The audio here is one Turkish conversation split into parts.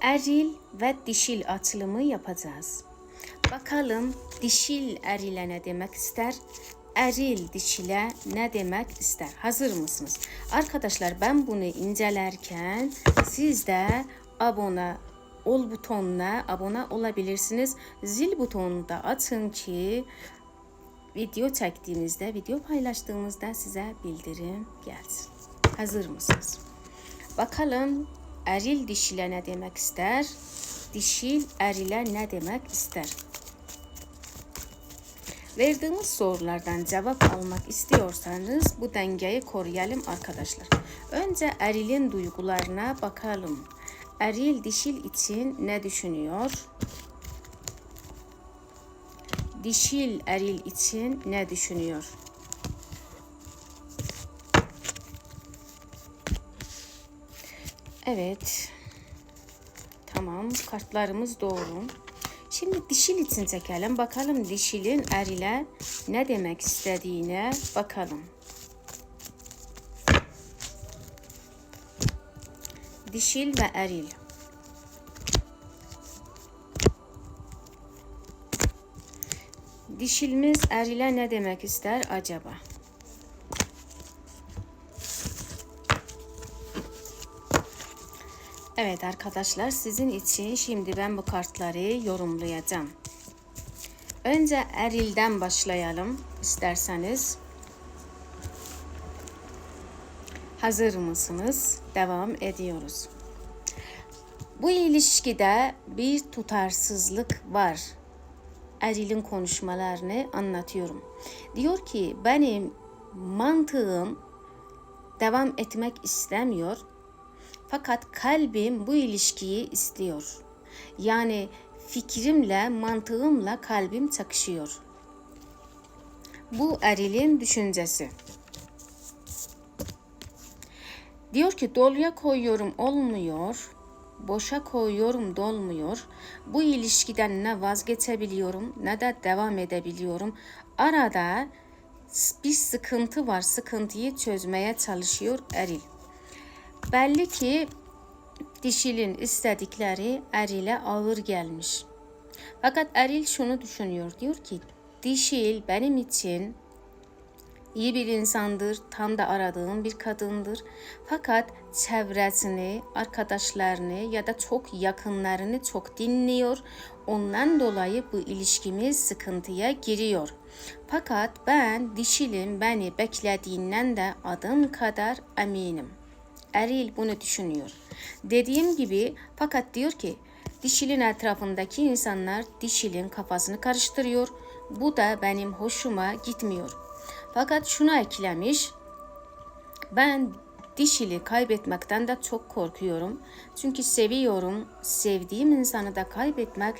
eril ve dişil açılımı yapacağız. Bakalım dişil erile ne demek ister? Eril dişile ne demek ister? Hazır mısınız? Arkadaşlar ben bunu incelerken siz de abone ol butonuna abone olabilirsiniz. Zil butonunu da açın ki video çektiğimizde, video paylaştığımızda size bildirim gelsin. Hazır mısınız? Bakalım eril dişile ne demek ister? Dişil erile ne demek ister? Verdiğimiz sorulardan cevap almak istiyorsanız bu dengeyi koruyalım arkadaşlar. Önce erilin duygularına bakalım. Eril dişil için ne düşünüyor? Dişil eril için ne düşünüyor? Evet. Tamam. Kartlarımız doğru. Şimdi dişil için çekelim. Bakalım dişilin erile ne demek istediğine bakalım. Dişil ve eril. Dişilimiz erile ne demek ister acaba? Evet arkadaşlar sizin için şimdi ben bu kartları yorumlayacağım. Önce erilden başlayalım isterseniz. Hazır mısınız? Devam ediyoruz. Bu ilişkide bir tutarsızlık var. Eril'in konuşmalarını anlatıyorum. Diyor ki benim mantığım devam etmek istemiyor. Fakat kalbim bu ilişkiyi istiyor. Yani fikrimle, mantığımla kalbim çakışıyor. Bu erilin düşüncesi. Diyor ki doluya koyuyorum olmuyor. Boşa koyuyorum dolmuyor. Bu ilişkiden ne vazgeçebiliyorum ne de devam edebiliyorum. Arada bir sıkıntı var. Sıkıntıyı çözmeye çalışıyor eril. Belli ki dişilin istedikleri erile ağır gelmiş. Fakat eril şunu düşünüyor. Diyor ki dişil benim için iyi bir insandır, tam da aradığım bir kadındır. Fakat çevresini, arkadaşlarını ya da çok yakınlarını çok dinliyor. Ondan dolayı bu ilişkimiz sıkıntıya giriyor. Fakat ben dişilim beni beklediğinden de adım kadar eminim. Eril bunu düşünüyor. Dediğim gibi fakat diyor ki dişilin etrafındaki insanlar dişilin kafasını karıştırıyor. Bu da benim hoşuma gitmiyor. Fakat şunu eklemiş. Ben dişili kaybetmekten de çok korkuyorum. Çünkü seviyorum. Sevdiğim insanı da kaybetmek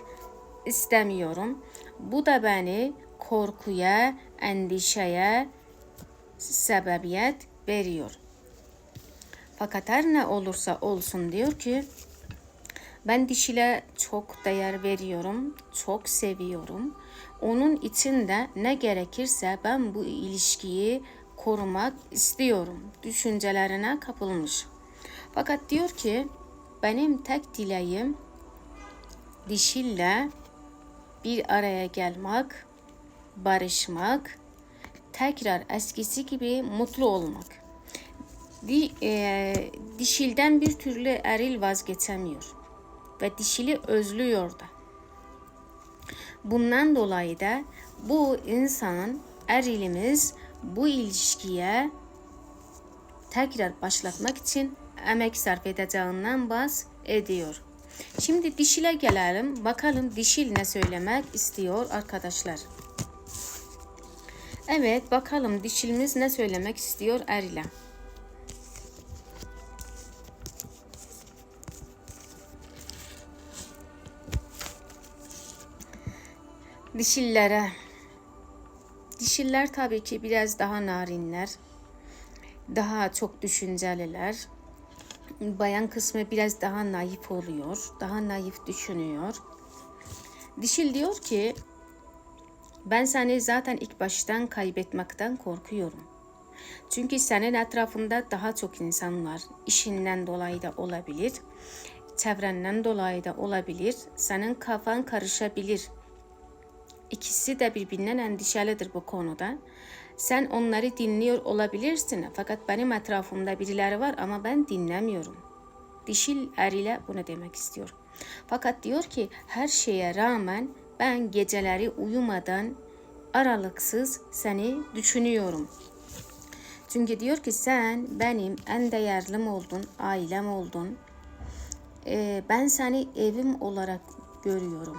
istemiyorum. Bu da beni korkuya, endişeye sebebiyet veriyor. Fakat her ne olursa olsun diyor ki ben dişile çok değer veriyorum, çok seviyorum. Onun için de ne gerekirse ben bu ilişkiyi korumak istiyorum. Düşüncelerine kapılmış. Fakat diyor ki benim tek dileğim dişille bir araya gelmek, barışmak, tekrar eskisi gibi mutlu olmak. Di, e, dişilden bir türlü eril vazgeçemiyor ve dişili özlüyor da. Bundan dolayı da bu insan erilimiz bu ilişkiye tekrar başlatmak için emek sarf edeceğinden bahs ediyor. Şimdi dişile gelelim. Bakalım dişil ne söylemek istiyor arkadaşlar. Evet bakalım dişilimiz ne söylemek istiyor erile. Dişillere. Dişiller tabii ki biraz daha narinler. Daha çok düşünceliler. Bayan kısmı biraz daha naif oluyor. Daha naif düşünüyor. Dişil diyor ki ben seni zaten ilk baştan kaybetmekten korkuyorum. Çünkü senin etrafında daha çok insan var. İşinden dolayı da olabilir. çevrenden dolayı da olabilir. Senin kafan karışabilir. İkisi de birbirinden endişelidir bu konuda. Sen onları dinliyor olabilirsin fakat benim etrafımda birileri var ama ben dinlemiyorum. Dişil eriyle bunu demek istiyor. Fakat diyor ki her şeye rağmen ben geceleri uyumadan aralıksız seni düşünüyorum. Çünkü diyor ki sen benim en değerlim oldun, ailem oldun. Ee, ben seni evim olarak görüyorum.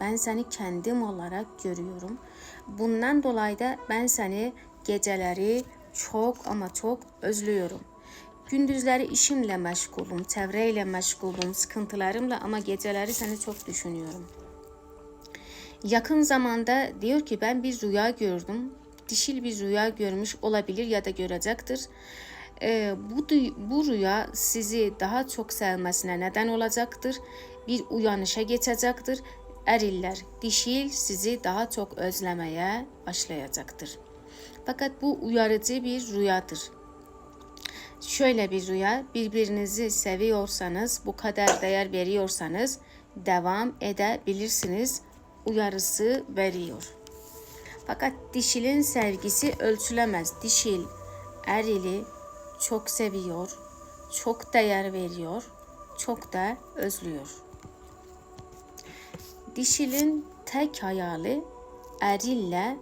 Ben seni kendim olarak görüyorum. Bundan dolayı da ben seni geceleri çok ama çok özlüyorum. Gündüzleri işimle meşgulum, çevreyle meşgulum, sıkıntılarımla ama geceleri seni çok düşünüyorum. Yakın zamanda diyor ki ben bir rüya gördüm. Dişil bir rüya görmüş olabilir ya da görecektir. Ee, bu, bu rüya sizi daha çok sevmesine neden olacaktır. Bir uyanışa geçecektir. Eriller, dişil sizi daha çok özlemeye başlayacaktır. Fakat bu uyarıcı bir rüyadır. Şöyle bir rüya, birbirinizi seviyorsanız, bu kadar değer veriyorsanız devam edebilirsiniz uyarısı veriyor. Fakat dişilin sevgisi ölçülemez. Dişil erili çok seviyor, çok değer veriyor, çok da özlüyor. Dişilin tek hayali erille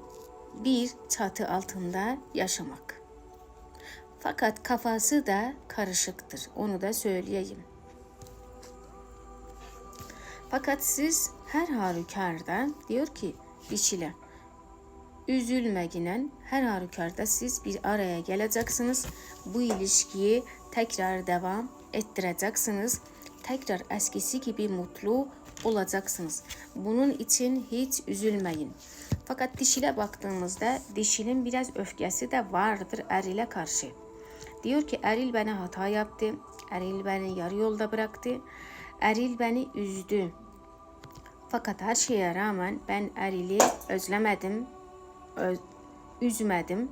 bir çatı altında yaşamak. Fakat kafası da karışıktır. Onu da söyleyeyim. Fakat siz her halükarda diyor ki dişile üzülmeginen her halükarda siz bir araya geleceksiniz. Bu ilişkiyi tekrar devam ettireceksiniz. Tekrar eskisi gibi mutlu olacaksınız. Bunun için hiç üzülmeyin. Fakat dişile baktığımızda dişinin biraz öfkesi de vardır erile karşı. Diyor ki eril bana hata yaptı. Eril beni yarı yolda bıraktı. Eril beni üzdü. Fakat her şeye rağmen ben Eril'i özlemedim, öz, üzmedim.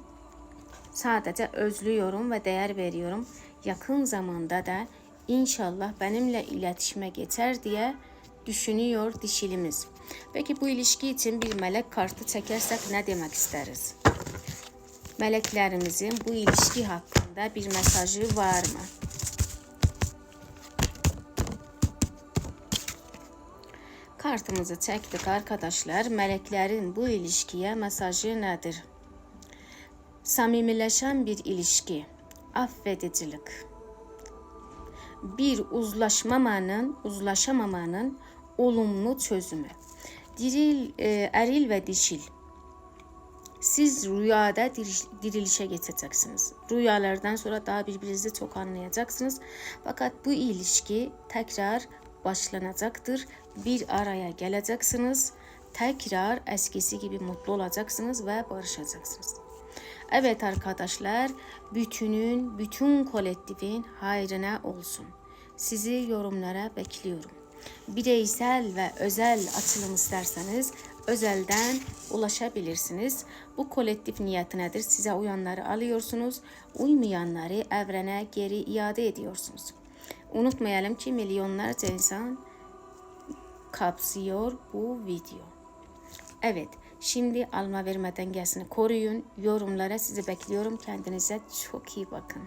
Sadece özlüyorum ve değer veriyorum. Yakın zamanda da inşallah benimle iletişime geçer diye düşünüyor dişilimiz. Peki bu ilişki için bir melek kartı çekersek ne demek isteriz? Meleklerimizin bu ilişki hakkında bir mesajı var mı? Kartımızı çektik arkadaşlar. Meleklerin bu ilişkiye mesajı nedir? Samimileşen bir ilişki, affedicilik, bir uzlaşmamanın, uzlaşamamanın olumlu çözümü. Diril, e, eril ve dişil. Siz rüyada dirilişe geçeceksiniz. Rüyalardan sonra daha birbirinizi çok anlayacaksınız. Fakat bu ilişki tekrar başlanacaktır. Bir araya geleceksiniz. Tekrar eskisi gibi mutlu olacaksınız ve barışacaksınız. Evet arkadaşlar, bütünün, bütün kolektifin hayrına olsun. Sizi yorumlara bekliyorum. Bireysel ve özel açılım isterseniz özelden ulaşabilirsiniz. Bu kolektif niyet nedir? Size uyanları alıyorsunuz, uymayanları evrene geri iade ediyorsunuz. Unutmayalım ki milyonlarca insan kapsıyor bu video. Evet, şimdi alma verme dengesini koruyun. Yorumlara sizi bekliyorum. Kendinize çok iyi bakın.